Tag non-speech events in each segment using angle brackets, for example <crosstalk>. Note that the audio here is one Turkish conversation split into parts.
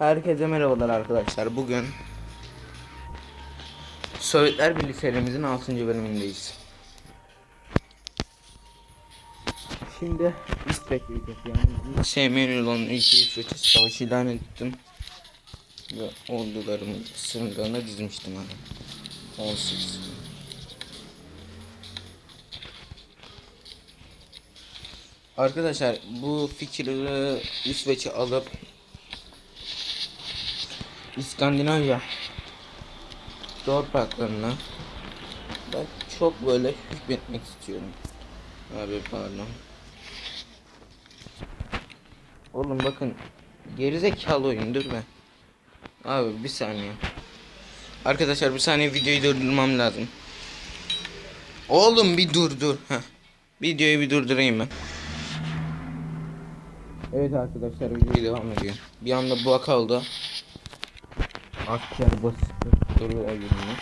Herkese merhabalar arkadaşlar. Bugün Sovyetler Birliği serimizin 6. bölümündeyiz. Şimdi İsveç ülkesi yani sevmeyen olan ülke İsveç'e savaş ilan ettim. Ve ordularımı sınırlarına dizmiştim hani. 18. Arkadaşlar bu fikri İsveç'e alıp İskandinavya topraklarına ben çok böyle hükmetmek istiyorum. Abi pardon. Oğlum bakın gerizekalı oyun dur be. Abi bir saniye. Arkadaşlar bir saniye videoyu durdurmam lazım. Oğlum bir dur dur. Heh. Videoyu bir durdurayım ben. Evet arkadaşlar video devam ediyor. Bir anda bu oldu. Asker basit sorulara girmiyor.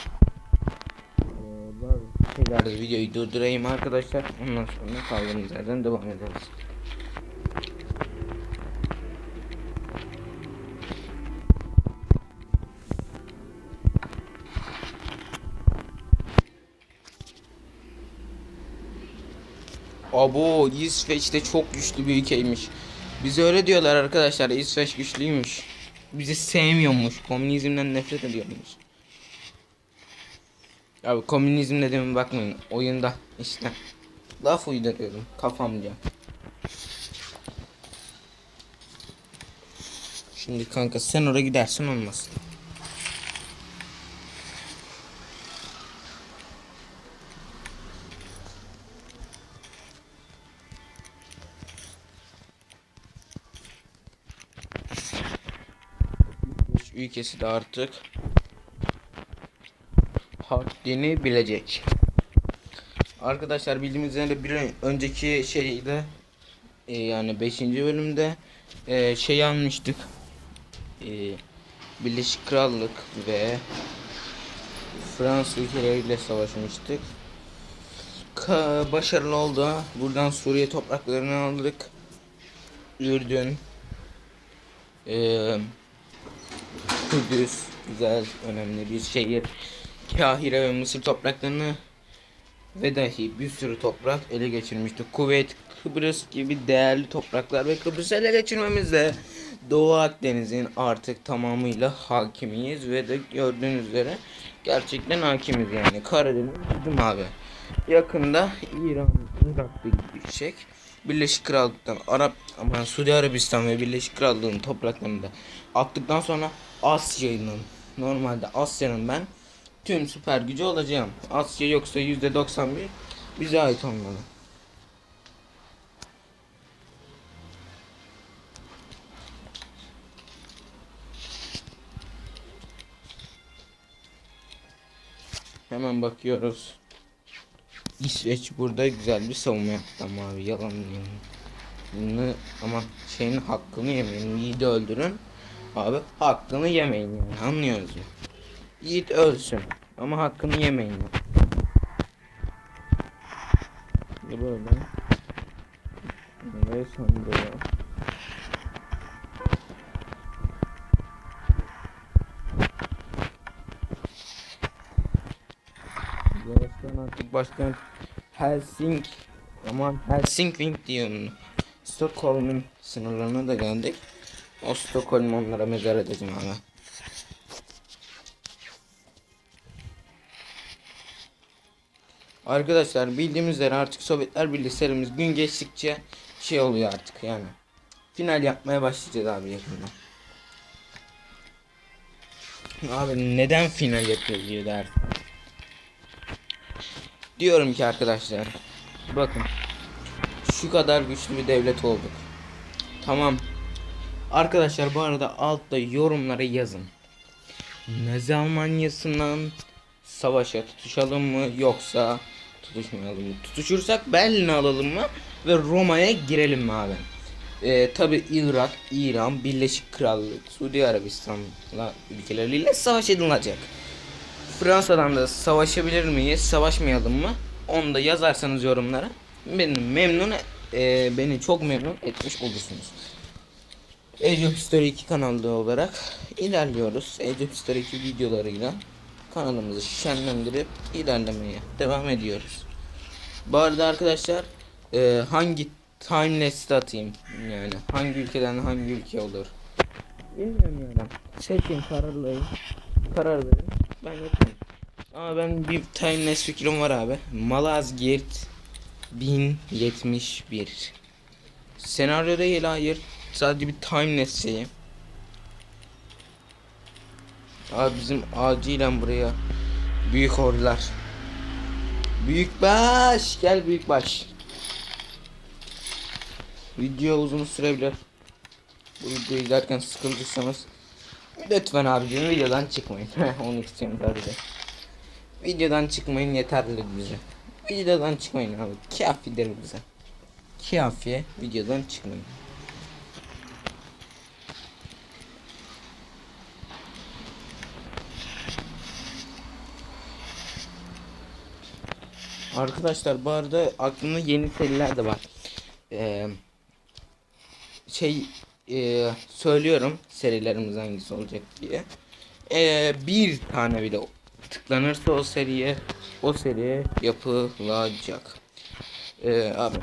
Ee, şeylerde videoyu durdurayım arkadaşlar. Ondan sonra kaldığımız yerden devam ederiz. Abo İsveç de çok güçlü bir ülkeymiş. Bize öyle diyorlar arkadaşlar İsveç güçlüymüş. Bizi sevmiyormuş. Komünizmden nefret ediyormuş. Abi komünizm dediğime bakmayın. Oyunda işte. Laf uyduruyorum kafamca. Şimdi kanka sen oraya gidersin olmaz. Ülkesi de artık haddini bilecek. Arkadaşlar bildiğimiz üzere bir ön- önceki şeyde e, yani 5. bölümde e, şey almıştık. E, Birleşik Krallık ve Fransız ülkeleriyle savaşmıştık. Ka- başarılı oldu. Buradan Suriye topraklarını aldık. Ürdün, eee Kudüs güzel önemli bir şehir. Kahire ve Mısır topraklarını ve dahi bir sürü toprak ele geçirmişti. Kuveyt, Kıbrıs gibi değerli topraklar ve Kıbrıs'ı ele geçirmemizle Doğu Akdeniz'in artık tamamıyla hakimiyiz ve de gördüğünüz üzere gerçekten hakimiz yani. Karadeniz bizim abi. Yakında İran, Irak'ta gidecek. Birleşik Krallık'tan Arap ama Suudi Arabistan ve Birleşik Krallık'ın topraklarını da attıktan sonra Asya'nın normalde Asya'nın ben tüm süper gücü olacağım. Asya yoksa yüzde 91 bize ait olmalı. Hemen bakıyoruz. İsveç burada güzel bir savunma yaptı ama abi yalan. Bunu ama şeyin hakkını yemeyin. Yiğidi öldürün. Abi hakkını yemeyin yani anlıyoruz mu? Yiğit ölsün ama hakkını yemeyin. Yani. Böyle. Ve artık başkent Helsing aman Helsingfors diyorum. Stockholm'un sınırlarına da geldik. O Stockholm onlara mezar edeceğim abi. Arkadaşlar bildiğimiz üzere artık Sovyetler Birliği serimiz gün geçtikçe şey oluyor artık yani. Final yapmaya başlayacağız abi yakında. Abi neden final yapıyor diye der. Diyorum ki arkadaşlar bakın şu kadar güçlü bir devlet olduk. Tamam. Arkadaşlar bu arada altta yorumlara yazın. Ne Almanya'sından savaşa tutuşalım mı yoksa tutuşmayalım mı? Tutuşursak Berlin'i alalım mı ve Roma'ya girelim mi abi? Ee, Tabi Irak, İran, Birleşik Krallık, Suudi Arabistan'la ülkeleriyle savaş edilecek. Fransa'dan da savaşabilir miyiz, savaşmayalım mı? Onu da yazarsanız yorumlara beni memnun e, beni çok memnun etmiş olursunuz. Age of History 2 kanalı olarak ilerliyoruz. Age of History 2 videolarıyla kanalımızı şenlendirip ilerlemeye devam ediyoruz. Bu arada arkadaşlar e, hangi timeless atayım yani hangi ülkeden hangi ülke olur bilmiyorum yani. Seçin kararlayın. Karar verin. Ben yapayım. Ama ben bir timeless fikrim var abi. Malazgirt 1071. Senaryo değil hayır. Sadece bir timeless şeyi. Abi bizim acilen buraya büyük horlar. Büyük baş gel büyük baş. Video uzun sürebilir. Bu videoyu izlerken sıkıldıysanız lütfen abicim videodan çıkmayın. <laughs> Onu istiyorum sadece. Videodan çıkmayın yeterli bize. Videodan çıkmayın abi. Kafidir bize. Kafi videodan çıkmayın. Arkadaşlar bu arada aklımda yeni seriler de var. Ee, şey e, söylüyorum serilerimiz hangisi olacak diye. Ee, bir tane bile tıklanırsa o seriye o seri yapılacak. Ee, abi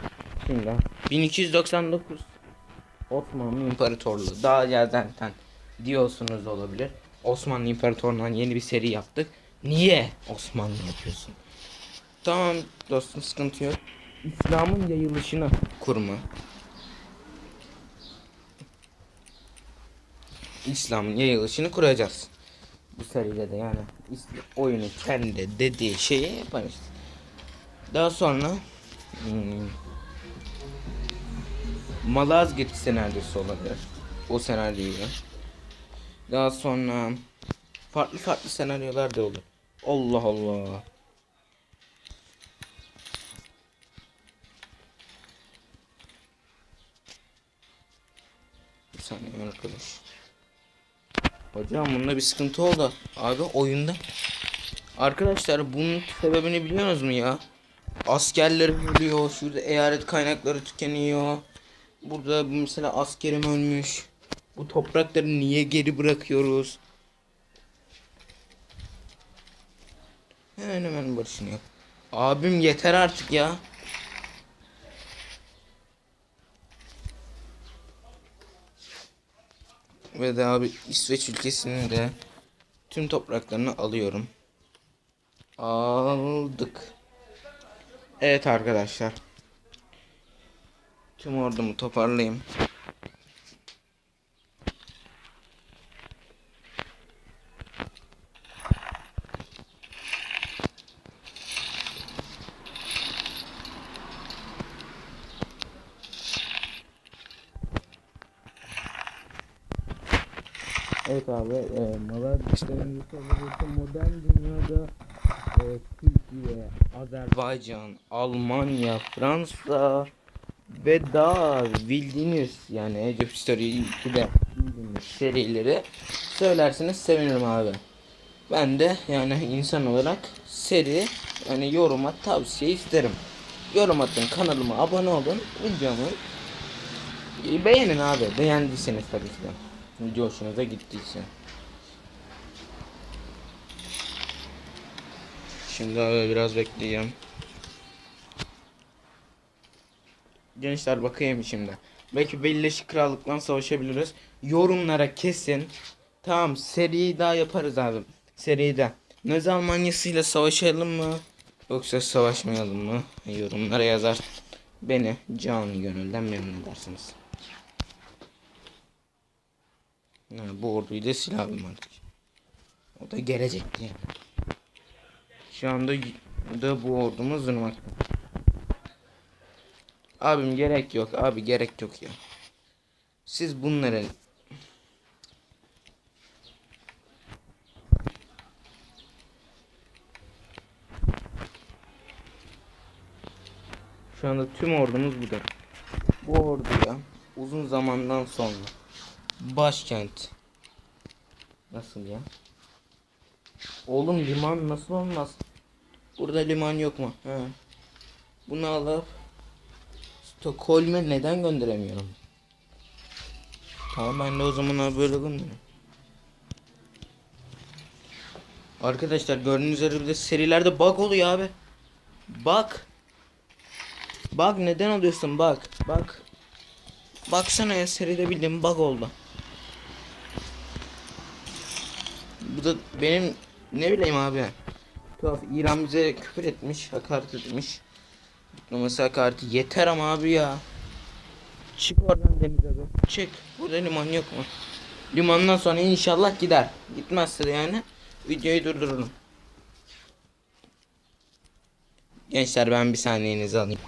şimdi 1299 Osmanlı İmparatorluğu daha ya zaten diyorsunuz olabilir. Osmanlı İmparatorluğu'ndan yeni bir seri yaptık. Niye Osmanlı yapıyorsun? Tamam dostum sıkıntı yok. İslam'ın yayılışını kurma. İslam'ın yayılışını kuracağız. Bu seride de yani oyunu kendi dediği şeyi yaparız. Daha sonra hmm, Malazgirt senaryosu olabilir. O senaryoyu. Daha sonra farklı farklı senaryolar da olur. Allah Allah. Bir saniye arkadaş. Hocam bunda bir sıkıntı oldu. Abi oyunda. Arkadaşlar bunun sebebini biliyorsunuz mu ya? Askerler ölüyor. Şurada eyalet kaynakları tükeniyor. Burada mesela askerim ölmüş. Bu toprakları niye geri bırakıyoruz? Hemen hemen barışını yap. Abim yeter artık ya. Ve de abi İsveç ülkesinin de tüm topraklarını alıyorum. Aldık. Evet arkadaşlar. Tüm ordumu toparlayayım. Evet abi, e, Malatya'nın yurttaşı modern dünyada e, Türkiye, Azerbaycan, Almanya, Fransa ve daha bildiğiniz yani Age of History 2'de bildiğiniz serileri söylerseniz sevinirim abi. Ben de yani insan olarak seri yani yoruma tavsiye isterim. Yorum atın, kanalıma abone olun, videomu e, beğenin abi. Beğendiyseniz tabii ki de. Video hoşunuza gittiyse. Şimdi abi biraz bekleyeceğim. Gençler bakayım şimdi. Belki Birleşik Krallık'la savaşabiliriz. Yorumlara kesin. Tamam seri daha yaparız abi. Seride. Nazi Almanya'sıyla savaşalım mı? Yoksa savaşmayalım mı? Yorumlara yazar. Beni canı gönülden memnun edersiniz. Ha, bu orduyu da silahım artık. O da gelecekti yani. Şu anda da bu ordumuz ırmak. Abim gerek yok. Abi gerek yok ya. Siz bunları Şu anda tüm ordumuz burada. Bu orduya uzun zamandan sonra başkent nasıl ya? Oğlum liman nasıl olmaz? Burada liman yok mu? He. Bunu alıp Stockholm'e neden gönderemiyorum? Tamam ben de o zaman böyle gönderirim. Arkadaşlar gördüğünüz üzere bir de serilerde bug oluyor abi. Bak. Bak neden oluyorsun bak. Bak. Baksana ya seride bildiğim bug oldu. Bu da benim ne bileyim abi. Tuhaf İran bize küfür etmiş, hakaret etmiş. Diploması hakareti yeter ama abi ya. Çık oradan denize be. Çık. Burada liman yok mu? Limandan sonra inşallah gider. Gitmezse de yani videoyu durdururum. Gençler ben bir saniyenizi alayım.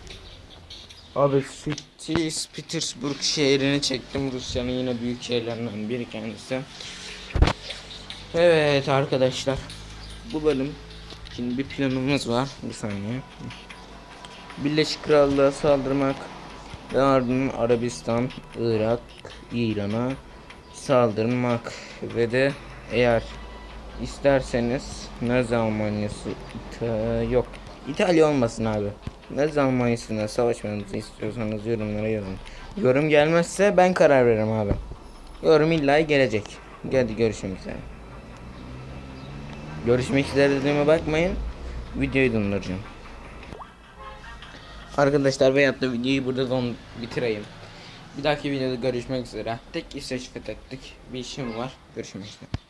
Abi St. Petersburg şehrini çektim. Rusya'nın yine büyük şehirlerinden biri kendisi. Evet arkadaşlar. Bu bölüm şimdi bir planımız var. Bir saniye. Birleşik Krallığa saldırmak ve ardından Arabistan, Irak, İran'a saldırmak ve de eğer isterseniz Nazi Almanyası İta- yok İtalya olmasın abi. Nazi Almanyası'na savaşmanızı istiyorsanız yorumlara yazın. Yorum gelmezse ben karar veririm abi. Yorum illa gelecek. Hadi görüşmek üzere. Görüşmek üzere dediğime bakmayın. Videoyu donduracağım. Arkadaşlar veyahut da videoyu burada don bitireyim. Bir dahaki videoda görüşmek üzere. Tek İsveç fethettik. Bir işim var. Görüşmek üzere.